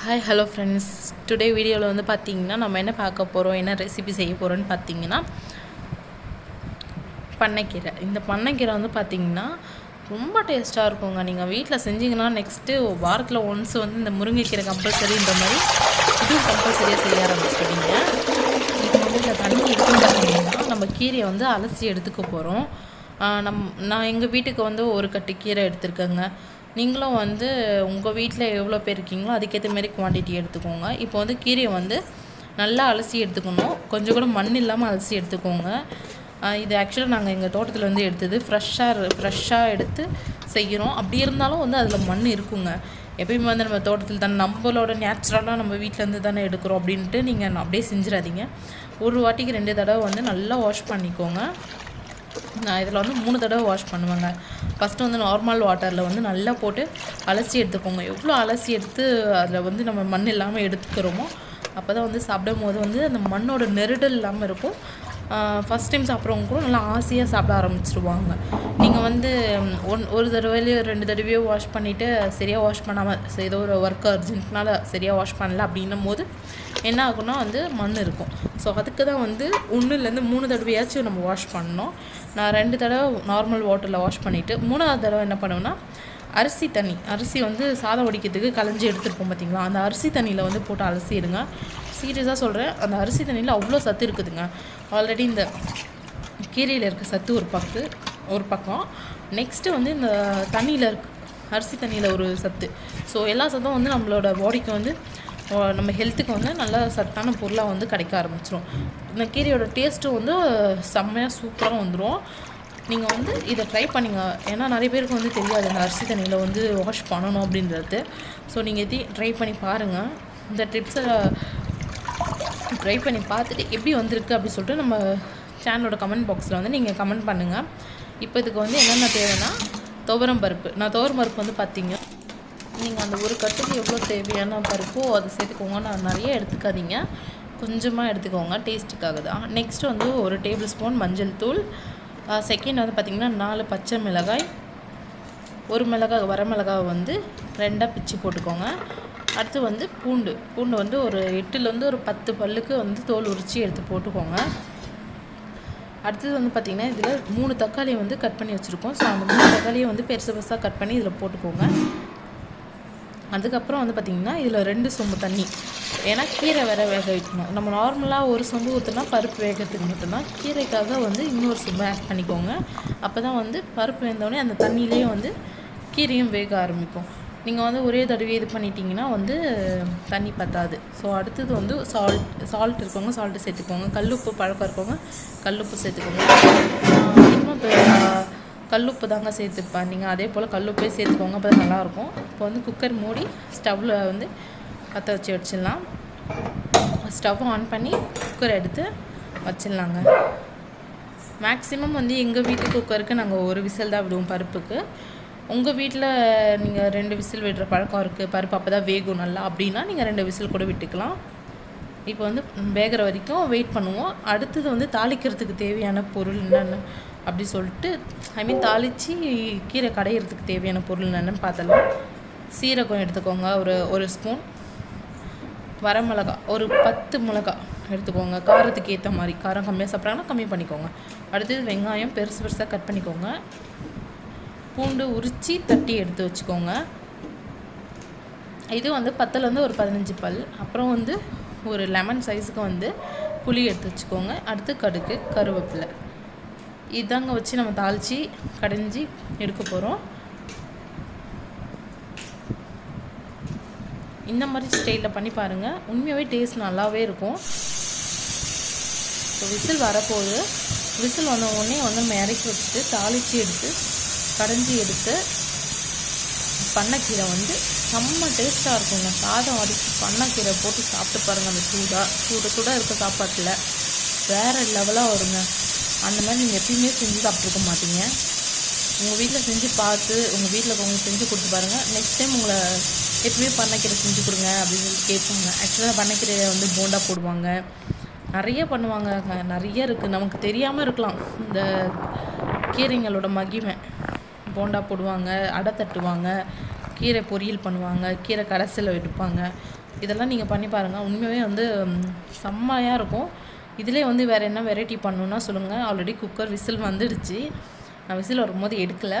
Hi hello friends today வீடியோவில் வந்து பார்த்தீங்கன்னா நம்ம என்ன பார்க்க போகிறோம் என்ன ரெசிபி செய்ய போகிறோம்னு பார்த்தீங்கன்னா பண்ணைக்கீரை. இந்த பண்ணைக்கீரை வந்து பார்த்தீங்கன்னா ரொம்ப டேஸ்ட்டாக இருக்குங்க. நீங்கள் வீட்டில் செஞ்சீங்கன்னா நெக்ஸ்ட்டு வாரத்தில் ஒன்ஸ் வந்து இந்த முருங்கைக்கீரை கம்பல்சரின்ற மாதிரி இதுவும் கம்பல்சரியாக செய்ய ஆரம்பிச்சுட்டீங்க இது வந்து இந்த தண்ணி எடுத்து பார்த்தீங்கன்னா நம்ம கீரையை வந்து அலசி எடுத்துக்க போகிறோம் நம் நான் எங்கள் வீட்டுக்கு வந்து ஒரு கட்டு கீரை எடுத்திருக்கேங்க. நீங்களும் வந்து உங்கள் வீட்டில் எவ்வளோ பேர் இருக்கீங்களோ அதுக்கேற்ற மாரி குவான்டிட்டி எடுத்துக்கோங்க. இப்போ வந்து கீரையை வந்து நல்லா அலசி எடுத்துக்கணும். கொஞ்சம் கூட மண் இல்லாமல் அலசி எடுத்துக்கோங்க. இது ஆக்சுவலாக நாங்கள் எங்கள் தோட்டத்தில் வந்து எடுத்தது. ஃப்ரெஷ்ஷாக ஃப்ரெஷ்ஷாக எடுத்து செய்கிறோம் அப்படி இருந்தாலும் வந்து அதில் மண் இருக்குங்க. எப்பயுமே வந்து நம்ம தோட்டத்தில் தானே நம்மளோட நேச்சுரலாக நம்ம வீட்டிலேருந்து தானே எடுக்கிறோம் அப்படின்ட்டு நீங்கள் அப்படியே செஞ்சிடாதீங்க. ஒரு வாட்டிக்கு ரெண்டு தடவை வந்து நல்லா வாஷ் பண்ணிக்கோங்க. நான் இதில் வந்து மூணு தடவை வாஷ் பண்ணுவேங்க. ஃபஸ்ட்டு வந்து நார்மல் வாட்டரில் வந்து நல்லா போட்டு அலசி எடுத்துக்கோங்க. எவ்வளோ அலசி எடுத்து அதில் வந்து நம்ம மண் இல்லாமல் எடுத்துக்கிறோமோ அப்போ தான் வந்து சாப்பிடும் போது வந்து அந்த மண்ணோட நெருடல் இல்லாமல் இருக்கும். ஃபஸ்ட் டைம் சாப்பிட்றவங்க கூட நல்லா ஆசையாக சாப்பிட ஆரம்பிச்சிருவாங்க. நீங்கள் வந்து ஒன் ஒரு தடவையிலையோ ரெண்டு தடவையோ வாஷ் பண்ணிவிட்டு சரியாக வாஷ் பண்ணாமல் ஏதோ ஒரு ஒர்க் அர்ஜென்ட்னால சரியாக வாஷ் பண்ணல அப்படின்னும் போது என்ன ஆகும்னா வந்து மண் இருக்கும். ஸோ அதுக்கு தான் வந்து ஒன்றுலேருந்து மூணு தடவையாச்சும் நம்ம வாஷ் பண்ணோம் நான் ரெண்டு தடவை நார்மல் வாட்டரில் வாஷ் பண்ணிவிட்டு மூணாவது தடவை என்ன பண்ணுவேன்னா அரிசி தண்ணி அரிசி வந்து சாதம் வடிக்கிறதுக்கு கலைஞ்சி எடுத்துருப்போம் பார்த்தீங்களா அந்த அரிசி தண்ணியில் வந்து போட்டு அலசிடுங்க. சீரியஸாக சொல்கிறேன் அந்த அரிசி தண்ணியில் அவ்வளோ சத்து இருக்குதுங்க. ஆல்ரெடி இந்த கீரையில் இருக்க சத்து ஒரு பக்கு ஒரு பக்கம். நெக்ஸ்ட்டு வந்து இந்த தண்ணியில் இருக்கு அரிசி தண்ணியில் ஒரு சத்து. ஸோ எல்லா சத்தும் வந்து நம்மளோட பாடிக்கு வந்து நம்ம ஹெல்த்துக்கு வந்து நல்ல சத்தான பொருளாக வந்து கிடைக்க ஆரம்பிச்சிடும் இந்த கீரையோட டேஸ்ட்டும் வந்து செம்மையாக சூப்பராக வந்துடும் நீங்கள் வந்து இதை ட்ரை பண்ணுங்க. ஏன்னா நிறைய பேருக்கு வந்து தெரியாது இந்த அரிசி தண்ணியில் வந்து வாஷ் பண்ணணும் அப்படின்றது. ஸோ நீங்கள் இதையும் ட்ரை பண்ணி பாருங்கள் இந்த ட்ரிப்ஸை ட்ரை பண்ணி பார்த்துட்டு எப்படி வந்திருக்கு அப்படின்னு சொல்லிட்டு நம்ம சேனலோட கமெண்ட் பாக்ஸில் வந்து நீங்கள் கமெண்ட் பண்ணுங்கள் இப்போ இதுக்கு வந்து என்னென்ன தேவைன்னா துவரம் பருப்பு. நான் துவரம் பருப்பு வந்து பார்த்தீங்க. நீங்கள் அந்த ஒரு கட்டுக்கு எவ்வளோ தேவையான பருப்போ அதை சேர்த்துக்கோங்க. நான் நிறைய எடுத்துக்காதீங்க. கொஞ்சமாக எடுத்துக்கோங்க டேஸ்ட்டுக்காக தான். நெக்ஸ்ட் வந்து ஒரு டேபிள் ஸ்பூன் மஞ்சள் தூள். செகண்ட் வந்து பார்த்திங்கன்னா நாலு பச்சை மிளகாய். ஒரு மிளகாய் வர மிளகாய் வந்து ரெண்டாக பிச்சு போட்டுக்கோங்க. அடுத்து வந்து பூண்டு. பூண்டு வந்து ஒரு எட்டுலேருந்து ஒரு பத்து பல்லுக்கு வந்து தோல் உரித்து எடுத்து போட்டுக்கோங்க. அடுத்தது வந்து பார்த்திங்கன்னா இதில் மூணு தக்காளியை வந்து கட் பண்ணி வச்சுருக்கோம். ஸோ அந்த மூணு தக்காளியை வந்து பெருசு பெருசாக கட் பண்ணி இதில் போட்டுக்கோங்க. அதுக்கப்புறம் வந்து பார்த்திங்கன்னா இதில் ரெண்டு சொம்பு தண்ணி. ஏன்னா கீரை வேற வேக வைக்கணும். நம்ம நார்மலாக ஒரு சொம்பு ஊற்றுனா பருப்பு வேகிறதுக்கு மட்டும்தான். கீரைக்காக வந்து இன்னொரு சொம்பு ஆட் பண்ணிக்கோங்க. அப்போ தான் வந்து பருப்பு வெந்தோடனே அந்த தண்ணியிலேயே வந்து கீரையும் வேக ஆரம்பிக்கும். நீங்கள் வந்து ஒரே தடவை இது பண்ணிட்டீங்கன்னா வந்து தண்ணி பத்தாது. ஸோ அடுத்தது வந்து சால்ட் சால்ட் இருக்கவங்க சால்ட்டு சேர்த்துக்கோங்க. கல்லுப்பு பழக்கம் இருக்கவங்க கல்லுப்பு சேர்த்துக்கோங்க. அதிகமாக இப்போ கல்லுப்பு தாங்க சேர்த்துப்பேன். நீங்கள் அதே போல் கல்லுப்பே சேர்த்துக்கோங்க அப்போ தான் நல்லாயிருக்கும். இப்போ வந்து குக்கர் மூடி ஸ்டவ்வில் வந்து பற்ற வச்சு வச்சிடலாம். ஸ்டவ் ஆன் பண்ணி குக்கர் எடுத்து வச்சிடலாங்க. மேக்ஸிமம் வந்து எங்கள் வீட்டு குக்கருக்கு நாங்கள் ஒரு விசில் தான் விடுவோம் பருப்புக்கு. உங்கள் வீட்டில் நீங்கள் ரெண்டு விசில் விடுற பழக்கம் இருக்குது பருப்பு அப்போ தான் வேகும் நல்லா அப்படின்னா நீங்கள் ரெண்டு விசில் கூட விட்டுக்கலாம். இப்போ வந்து வேகிற வரைக்கும் வெயிட் பண்ணுவோம். அடுத்தது வந்து தாளிக்கிறதுக்கு தேவையான பொருள் என்னென்ன அப்படி சொல்லிட்டு ஐ மீன் தாளித்து கீரை கடையிறதுக்கு தேவையான பொருள் என்னென்னு பார்த்தலாம் சீரகம் எடுத்துக்கோங்க ஒரு ஒரு ஸ்பூன் வரமிளகா ஒரு பத்து மிளகா எடுத்துக்கோங்க. காரத்துக்கு ஏற்ற மாதிரி காரம் கம்மியாக சாப்பிட்றாங்கன்னா கம்மி பண்ணிக்கோங்க. அடுத்தது வெங்காயம் பெருசு பெருசாக கட் பண்ணிக்கோங்க. பூண்டு உரித்து தட்டி எடுத்து வச்சுக்கோங்க. இது வந்து பத்துலேருந்து ஒரு பதினஞ்சு பல். அப்புறம் வந்து ஒரு லெமன் சைஸுக்கு வந்து புளி எடுத்து வச்சுக்கோங்க. அடுத்து கடுகு கருவேப்பிலை. இதாங்க வச்சு நம்ம தாளித்து கடைஞ்சி எடுக்க போகிறோம் இந்த மாதிரி ஸ்டைலில் பண்ணி பாருங்கள் உண்மையாகவே டேஸ்ட் நல்லாவே இருக்கும். இப்போ விசில் வரப்போகுது. விசில் வந்த உடனே வந்து நம்ம இறக்கி வச்சுட்டு தாளித்து எடுத்து கடைஞ்சி எடுத்து பண்ணைக்கீரை வந்து செம்ம டேஸ்ட்டாக இருக்குங்க. சாதம் அடித்து பண்ணைக்கீரை போட்டு சாப்பிட்டு பாருங்கள் அந்த சூடாக சூடு சூடாக இருக்க சாப்பாட்டில். வேறு லெவலாக வருங்க. அந்த மாதிரி நீங்கள் எப்பயுமே செஞ்சு சாப்பிட்ருக்க மாட்டீங்க. உங்கள் வீட்டில் செஞ்சு பார்த்து உங்கள் வீட்டில் உங்களுக்கு செஞ்சு கொடுத்து பாருங்கள் நெக்ஸ்ட் டைம் உங்களை எப்பயுமே பண்ணைக்கீரை செஞ்சு கொடுங்க அப்படின்னு சொல்லி கேட்பாங்க. ஆக்சுவலாக பண்ணைக்கீரையை வந்து போண்டா போடுவாங்க. நிறைய பண்ணுவாங்க. நிறைய இருக்குது நமக்கு தெரியாமல் இருக்கலாம். இந்த கீரைங்களோட மகிமை. போண்டா போடுவாங்க அடை தட்டுவாங்க கீரை பொரியல் பண்ணுவாங்க கீரை கடைசியில் எடுப்பாங்க. இதெல்லாம் நீங்கள் பண்ணி பாருங்கள் உண்மையாகவே வந்து செம்மையாக இருக்கும். இதிலே வந்து வேறு என்ன வெரைட்டி பண்ணணுன்னா சொல்லுங்கள் ஆல்ரெடி குக்கர் விசில் வந்துடுச்சு. நான் விசில் வரும்போது எடுக்கலை.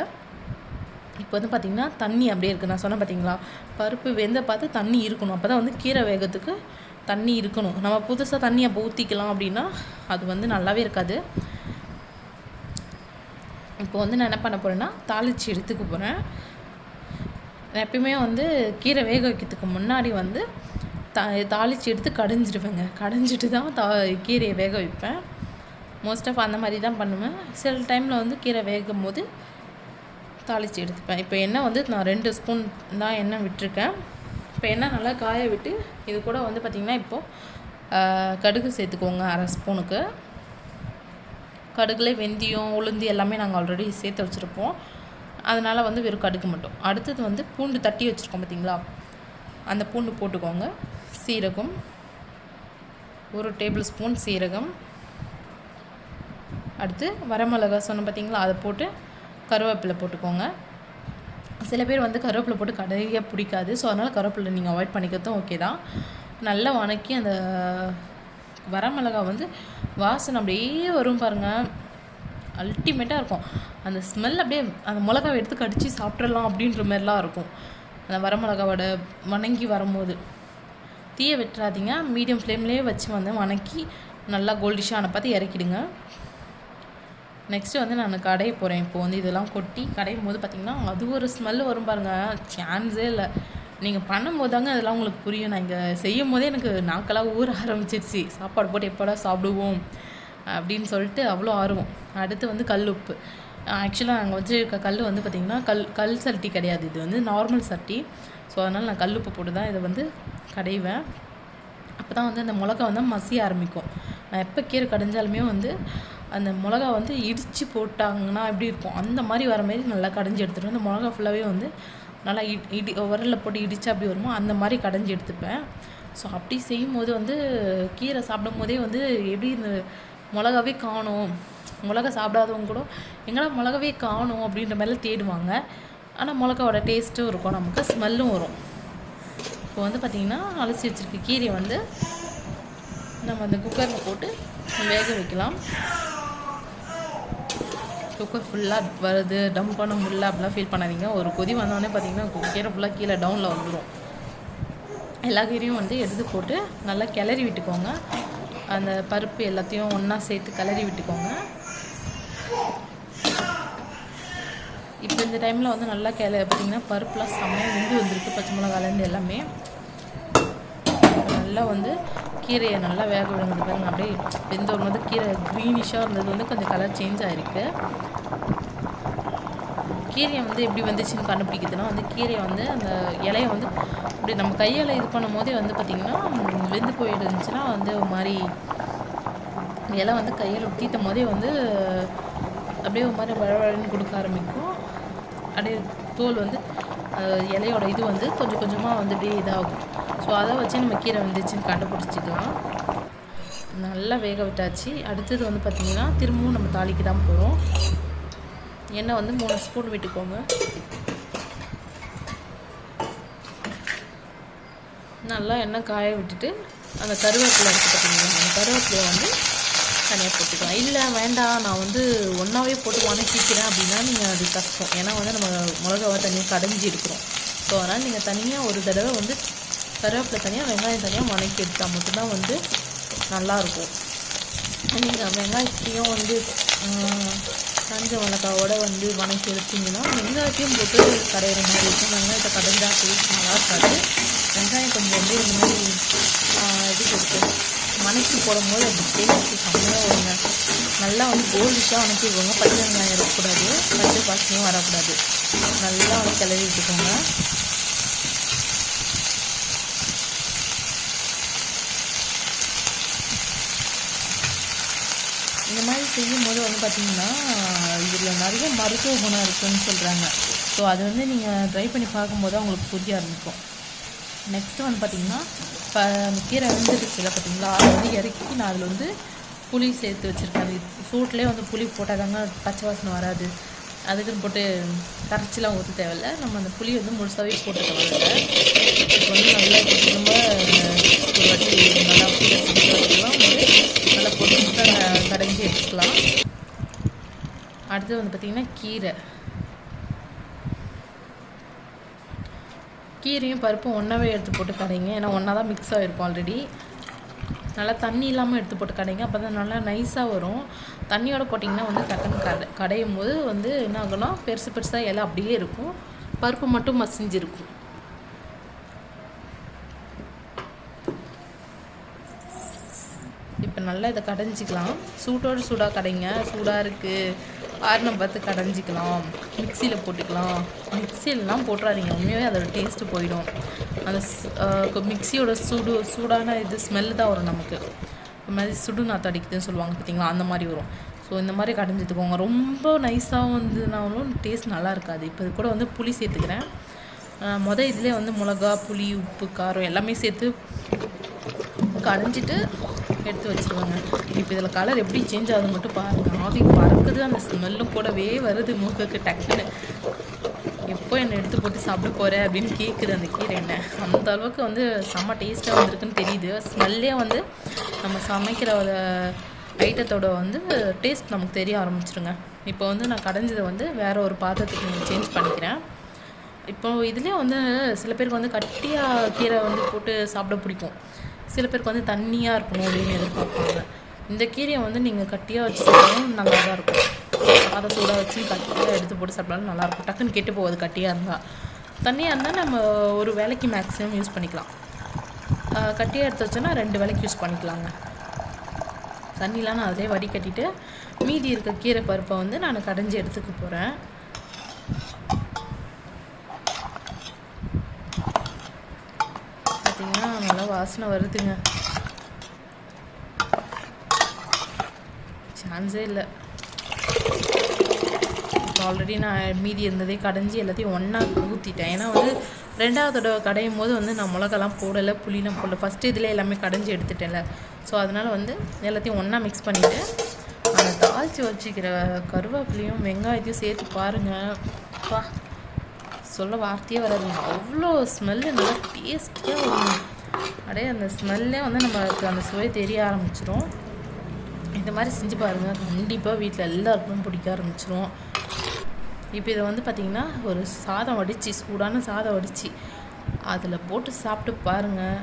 இப்போ வந்து பார்த்திங்கன்னா தண்ணி அப்படியே இருக்குது நான் சொன்னேன் பார்த்தீங்களா பருப்பு வெந்த பார்த்து தண்ணி இருக்கணும். அப்போ தான் வந்து கீரை வேகத்துக்கு தண்ணி இருக்கணும். நம்ம புதுசாக தண்ணி அப்போ ஊற்றிக்கலாம் அப்படின்னா அது வந்து நல்லாவே இருக்காது. இப்போ வந்து நான் என்ன பண்ண போகிறேன்னா தாளித்து எடுத்துக்க போகிறேன் நான் எப்பயுமே வந்து கீரை வேக வைக்கிறதுக்கு முன்னாடி வந்து தா தாளித்து எடுத்து கடைஞ்சிடுவேங்க. கடைஞ்சிட்டு தான் தா கீரையை வேக வைப்பேன். மோஸ்ட் ஆஃப் அந்த மாதிரி தான் பண்ணுவேன். சில டைமில் வந்து கீரை வேகும் போது தாளித்து எடுத்துப்பேன். இப்போ எண்ணெய் வந்து நான் ரெண்டு ஸ்பூன் தான் எண்ணெய் விட்டுருக்கேன். இப்போ எண்ணெய் நல்லா காய விட்டு இது கூட வந்து பார்த்திங்கன்னா இப்போது கடுகு சேர்த்துக்கோங்க அரை ஸ்பூனுக்கு. கடுகுல வெந்தயம் உளுந்து எல்லாமே நாங்கள் ஆல்ரெடி சேர்த்து வச்சுருப்போம். அதனால் வந்து வெறும் கடுகு மட்டும். அடுத்தது வந்து பூண்டு தட்டி வச்சுருக்கோம் பார்த்தீங்களா அந்த பூண்டு போட்டுக்கோங்க. சீரகம் ஒரு டேபிள் ஸ்பூன் சீரகம். அடுத்து வரமிளகா சொன்னோம் பார்த்தீங்களா அதை போட்டு கருவேப்பிலை போட்டுக்கோங்க. சில பேர் வந்து கருவேப்பிலை போட்டு கடையாக பிடிக்காது. ஸோ அதனால் கருவேப்பிலை நீங்கள் அவாய்ட் பண்ணிக்கிறதும் ஓகே தான். நல்லா வணக்கி அந்த வரமிளகா வந்து வாசனை அப்படியே வரும் பாருங்கள் அல்டிமேட்டாக இருக்கும். அந்த ஸ்மெல் அப்படியே அந்த மிளகாவை எடுத்து கடிச்சு சாப்பிட்றலாம் அப்படின்ற மாதிரிலாம் இருக்கும். அந்த வரமிளகாவோட வணங்கி வரும்போது. தீயை வெட்டுறாதீங்க. மீடியம் ஃப்ளேம்லேயே வச்சு வந்து வணக்கி நல்லா கோல்டிஷான பார்த்து இறக்கிடுங்க. நெக்ஸ்ட்டு வந்து நான் கடைய போகிறேன் இப்போ வந்து இதெல்லாம் கொட்டி கடையும் போது பார்த்திங்கன்னா அது ஒரு ஸ்மெல் வரும் பாருங்கள் சான்ஸே இல்லை. நீங்கள் பண்ணும்போது தாங்க அதெல்லாம் உங்களுக்கு புரியும். நான் இங்கே செய்யும் போதே எனக்கு நாக்கெல்லாம் ஊற ஆரம்பிச்சிருச்சு. சாப்பாடு போட்டு எப்போடா சாப்பிடுவோம்? அப்படின்னு சொல்லிட்டு அவ்வளோ ஆர்வம். அடுத்து வந்து கல் உப்பு. ஆக்சுவலாக நாங்கள் வச்சுருக்க கல் வந்து பார்த்திங்கன்னா கல் கல் சட்டி கிடையாது. இது வந்து நார்மல் சட்டி. ஸோ அதனால் நான் கல் உப்பு போட்டு தான் இதை வந்து கடைவேன். அப்போ தான் வந்து அந்த மிளகா வந்து மசிய ஆரம்பிக்கும். நான் எப்போ கீரை கடைஞ்சாலுமே வந்து அந்த மிளகா வந்து இடித்து போட்டாங்கன்னா எப்படி இருக்கும்? அந்த மாதிரி வர மாதிரி நல்லா கடைஞ்சி எடுத்துகிட்டு அந்த மிளகா ஃபுல்லாகவே வந்து நல்லா இட் இடி உரலில் போட்டு இடித்தா அப்படி வருமோ அந்த மாதிரி கடைஞ்சி எடுத்துப்பேன். ஸோ அப்படி செய்யும்போது வந்து கீரை சாப்பிடும் போதே வந்து எப்படி இந்த மிளகாவே காணும் மிளகா சாப்பிடாதவங்க கூட எங்கடா மிளகாவே காணும் அப்படின்ற மாதிரிலாம் தேடுவாங்க. ஆனால் மிளகாவோட டேஸ்ட்டும் இருக்கும் நமக்கு ஸ்மெல்லும் வரும். இப்போ வந்து பார்த்திங்கன்னா அலசி வச்சுருக்க கீரையை வந்து நம்ம அந்த குக்கரில் போட்டு வேக வைக்கலாம். குக்கர் ஃபுல்லாக வருது டம்ப் பண்ண முடியல அப்படிலாம் ஃபீல் பண்ணாதீங்க. ஒரு கொதி வந்தோடனே பார்த்தீங்கன்னா கீரை ஃபுல்லாக கீழே டவுனில் வந்துடும் எல்லா கீரையும் வந்து எடுத்து போட்டு நல்லா கிளறி விட்டுக்கோங்க. அந்த பருப்பு எல்லாத்தையும் ஒன்றா சேர்த்து கிளறி விட்டுக்கோங்க. இப்போ இந்த டைமில் வந்து நல்லா கிள பார்த்தீங்கன்னா பருப்புலாம் செம்மையாக வெந்து வந்திருக்கு பச்சை மிளகாலேருந்து எல்லாமே. நல்லா வந்து கீரையை நல்லா வேக விடுங்க பாருங்க. அப்படியே வெந்த மாதிரி கீரை க்ரீனிஷாக இருந்தது வந்து கொஞ்சம் கலர் சேஞ்ச் ஆகிருக்கு கீரையை வந்து எப்படி வந்துச்சுன்னு கண்டுபிடிக்குதுன்னா வந்து கீரையை வந்து அந்த இலையை வந்து இப்படி நம்ம கையால் இது பண்ணும் போதே வந்து பார்த்திங்கன்னா வெந்து போயிடுச்சுன்னா வந்து ஒரு மாதிரி இலை வந்து கையில் தீட்டும் போதே வந்து அப்படியே ஒரு மாதிரி வழவழன்னு கொடுக்க ஆரம்பிக்கும். அப்படியே தோல் வந்து இலையோட இது வந்து கொஞ்சம் கொஞ்சமாக வந்து அப்படியே இதாகும். ஸோ அதை வச்சு நம்ம கீரை வந்துச்சுன்னு கண்டுபிடிச்சிக்கலாம். நல்லா வேக விட்டாச்சு. அடுத்தது வந்து பார்த்திங்கன்னா திரும்பவும் நம்ம தாளிக்கு தான் போகிறோம் எண்ணெய் வந்து மூணு ஸ்பூன் விட்டுக்கோங்க. நல்லா எண்ணெய் காய விட்டுட்டு அந்த கருவேப்பிலை இருக்குது பார்த்திங்கன்னா அந்த கருவேப்பிலையை வந்து தனியாக போட்டுக்கலாம். இல்லை வேண்டாம். நான் வந்து ஒன்றாவே போட்டு வணக்கிக்கிறேன் அப்படின்னா நீங்கள் அது கஷ்டம். ஏன்னா வந்து நம்ம மிளகாவை தனியாக கடைஞ்சி எடுக்கிறோம். ஸோ அதனால் நீங்கள் தனியாக ஒரு தடவை வந்து கருவேப்பிலை தனியாக வெங்காயம் தனியாக வணக்கி எடுத்தால் மட்டும்தான் வந்து நல்லாயிருக்கும். நீங்கள் வெங்காயத்தையும் வந்து ஆஹ், காஞ்ச மிளகாவோட வந்து வணக்கி எடுத்தீங்கன்னா வெங்காயத்தையும் போட்டு கடையிற மாதிரி இருக்கும். வெங்காயத்தை கடைஞ்சா டேஸ்ட் நல்லா இருக்காது. வெங்காயம் கொஞ்சம் வந்து இந்த மாதிரி இது கொடுக்கும் வணக்கி போடும்போது அது டேஸ்ட் செம்மையாக வருங்க. நல்லா வந்து கோல்டிஷாக வணக்கிக்கோங்க பச்சை வெங்காயம் இருக்கக்கூடாது. பச்சை பாசனையும் வரக்கூடாது. நல்லா வந்து கிளறி விட்டுக்கோங்க செய்யும் போது செய்யும்போது வந்து பார்த்திங்கன்னா இதில் நிறைய மருத்துவ குணம் இருக்குதுன்னு சொல்கிறாங்க ஸோ அது வந்து நீங்கள் ட்ரை பண்ணி பார்க்கும்போது அவங்களுக்கு உங்களுக்கு புரிய ஆரம்பிக்கும். நெக்ஸ்ட்டு வந்து பார்த்திங்கன்னா இப்போ கீரை கீரை வெந்துடுச்சுல பார்த்தீங்களா அதை வந்து இறக்கி நான் அதில் வந்து புளி சேர்த்து வச்சுருக்கேன். அது சூட்லேயே வந்து புளி போட்டால் தாங்க பச்சை வாசனை வராது. அதுக்குன்னு போட்டு கரைச்சிலாம் ஊற்ற தேவையில்ல. நம்ம அந்த புளி வந்து முழுசாகவே போட்டு தேவையில்ல இப்போ வந்து நல்லா ஒரு நல்லா வச்சுக்கலாம். ஒரு நல்லா பொடிசாக கடைஞ்சி எடுத்துக்கலாம். அடுத்து வந்து பார்த்திங்கன்னா கீரை. கீரையும் பருப்பும் ஒன்றாவே எடுத்து போட்டு கடைங்க. ஏன்னா ஒன்றா தான் மிக்ஸ் ஆகிருக்கும் ஆல்ரெடி நல்லா தண்ணி இல்லாமல் எடுத்து போட்டு கடைங்க. அப்போ தான் நல்லா நைஸாக வரும். தண்ணியோட போட்டிங்கன்னா வந்து டக்குன்னு கடை கடையும் போது வந்து என்ன ஆகும்னா பெருசு பெருசாக இலை அப்படியே இருக்கும். பருப்பு மட்டும் மசிஞ்சிருக்கும். நல்லா இதை கடைஞ்சிக்கலாம். சூட்டோடு சூடாக கடைங்க. சூடாக இருக்குது ஆறுனம் பார்த்து கடைஞ்சிக்கலாம். மிக்சியில் போட்டுக்கலாம். மிக்சியிலலாம் போட்டுறாதீங்க. உண்மையாகவே அதோட டேஸ்ட்டு போயிடும். அந்த மிக்சியோட சூடு சூடான இது ஸ்மெல்லு தான் வரும் நமக்கு. இந்த மாதிரி சுடு நாற்று அடிக்குதுன்னு சொல்லுவாங்க பார்த்தீங்களா? அந்த மாதிரி வரும். ஸோ இந்த மாதிரி கடைஞ்சிட்டுக்கோங்க. ரொம்ப நைஸாக வந்துனாலும் டேஸ்ட் நல்லா இருக்காது. இப்போ இது கூட வந்து புளி சேர்த்துக்கிறேன். மொதல் இதிலே இதுலேயே வந்து மிளகா புளி உப்பு காரம் எல்லாமே சேர்த்து கடைஞ்சிட்டு எடுத்து வச்சுருவாங்க. இப்போ இதில் கலர் எப்படி சேஞ்ச் ஆகுது மட்டும் பாருங்கள் ஆவி பறக்குது அந்த ஸ்மெல்லும் கூடவே வருது மூக்குக்கு டக்குன்னு. எப்போ என்னை எடுத்து போட்டு சாப்பிட போகிற அப்படின்னு கேட்குது அந்த கீரை என்ன அந்த அளவுக்கு வந்து செம்ம டேஸ்ட்டாக வந்திருக்குன்னு தெரியுது. ஸ்மெல்லே வந்து நம்ம சமைக்கிற ஒரு ஐட்டத்தோட வந்து டேஸ்ட் நமக்கு தெரிய ஆரம்பிச்சிருங்க. இப்போ வந்து நான் கடைஞ்சதை வந்து வேறு ஒரு பாத்திரத்துக்கு சேஞ்ச் பண்ணிக்கிறேன். இப்போ இதுலேயே வந்து சில பேருக்கு வந்து கட்டியாக கீரை வந்து போட்டு சாப்பிட பிடிக்கும். சில பேருக்கு வந்து தண்ணியாக இருக்கணும் அப்படின்னு எதிர்பார்ப்பாங்க. இந்த கீரையை வந்து நீங்கள் கட்டியாக வச்சு சாப்பிட்டாலும் நல்லா தான் இருக்கும். அதை சூடாக வச்சு கட்டியாக எடுத்து போட்டு சாப்பிட்டாலும் நல்லாயிருக்கும் டக்குன்னு கெட்டு போகுது கட்டியாக இருந்தால் தண்ணியாக இருந்தால் நம்ம ஒரு வேலைக்கு மேக்ஸிமம் யூஸ் பண்ணிக்கலாம். கட்டியாக எடுத்து வச்சோன்னா ரெண்டு வேலைக்கு யூஸ் பண்ணிக்கலாங்க. தண்ணிலாம் நான் அதிலே வடிகட்டிட்டு மீதி இருக்க கீரை பருப்பை வந்து நான் கடைஞ்சி எடுத்துக்க போகிறேன் பார்த்தீங்கன்னா நல்லா வாசனை வருதுங்க. சான்ஸே இல்லை. இப்போ ஆல்ரெடி நான் மீதி இருந்ததே கடைஞ்சி எல்லாத்தையும் ஒன்றா ஊற்றிட்டேன் ஏன்னா வந்து ரெண்டாவது தடவை கடையும் போது வந்து நான் மிளகாலாம் போடலை புளிலாம் போடல. ஃபஸ்ட்டு இதில் எல்லாமே கடைஞ்சி எடுத்துட்டேன்ல. ஸோ அதனால் வந்து எல்லாத்தையும் ஒன்றா மிக்ஸ் பண்ணிவிட்டு அந்த தாளித்து வச்சுக்கிற கருவேப்பிலையும் வெங்காயத்தையும் சேர்த்து பாருங்கள் பா சொல்ல வார்த்தையே வராதுங்க. அவ்வளோ ஸ்மெல்லு நல்லா டேஸ்டியாக வரும் அப்படியே அந்த ஸ்மெல்லே வந்து நம்மளுக்கு அந்த சுவை தெரிய ஆரம்பிச்சிடும் இந்த மாதிரி செஞ்சு பாருங்கள் கண்டிப்பாக வீட்டில் எல்லாருக்கும் பிடிக்க ஆரம்பிச்சிரும். இப்போ இதை வந்து பார்த்திங்கன்னா ஒரு சாதம் வடித்து சூடான சாதம் வடித்து அதில் போட்டு சாப்பிட்டு பாருங்கள்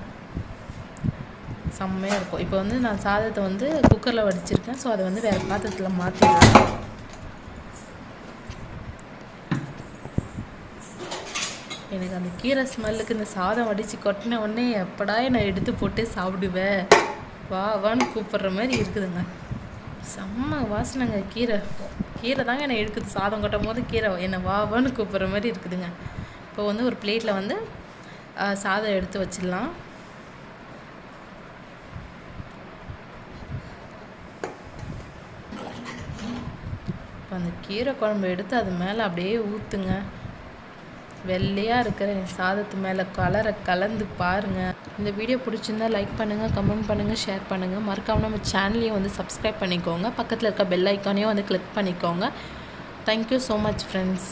செம்மையாக இருக்கும். இப்போ வந்து நான் சாதத்தை வந்து குக்கரில் வடிச்சிருக்கேன். ஸோ அதை வந்து வேறு பாத்திரத்தில் மாற்றிடுவேன் எனக்கு அந்த கீரை ஸ்மெல்லுக்கு இந்த சாதம் வடித்து கொட்டின உடனே எப்படா நான் எடுத்து போட்டு சாப்பிடுவேன் வா வான்னு கூப்பிட்ற மாதிரி இருக்குதுங்க. செம்ம வாசனைங்க கீரை. கீரை தாங்க என்னை எடுக்குது சாதம் கொட்டும் போது கீரை என்னை வா வான்னு கூப்பிட்ற மாதிரி இருக்குதுங்க. இப்போ வந்து ஒரு பிளேட்டில் வந்து சாதம் எடுத்து வச்சிடலாம். இப்போ அந்த கீரை குழம்பு எடுத்து அது மேலே அப்படியே ஊற்றுங்க வெள்ளையாக இருக்கிற என் சாதத்து மேலே கலரை கலந்து பாருங்கள் இந்த வீடியோ பிடிச்சிருந்தா லைக் பண்ணுங்கள் கமெண்ட் பண்ணுங்கள் ஷேர் பண்ணுங்கள் மறக்காமல் நம்ம சேனலையும் வந்து சப்ஸ்கிரைப் பண்ணிக்கோங்க. பக்கத்தில் இருக்க பெல் ஐக்கானையும் வந்து கிளிக் பண்ணிக்கோங்க. Thank you so much friends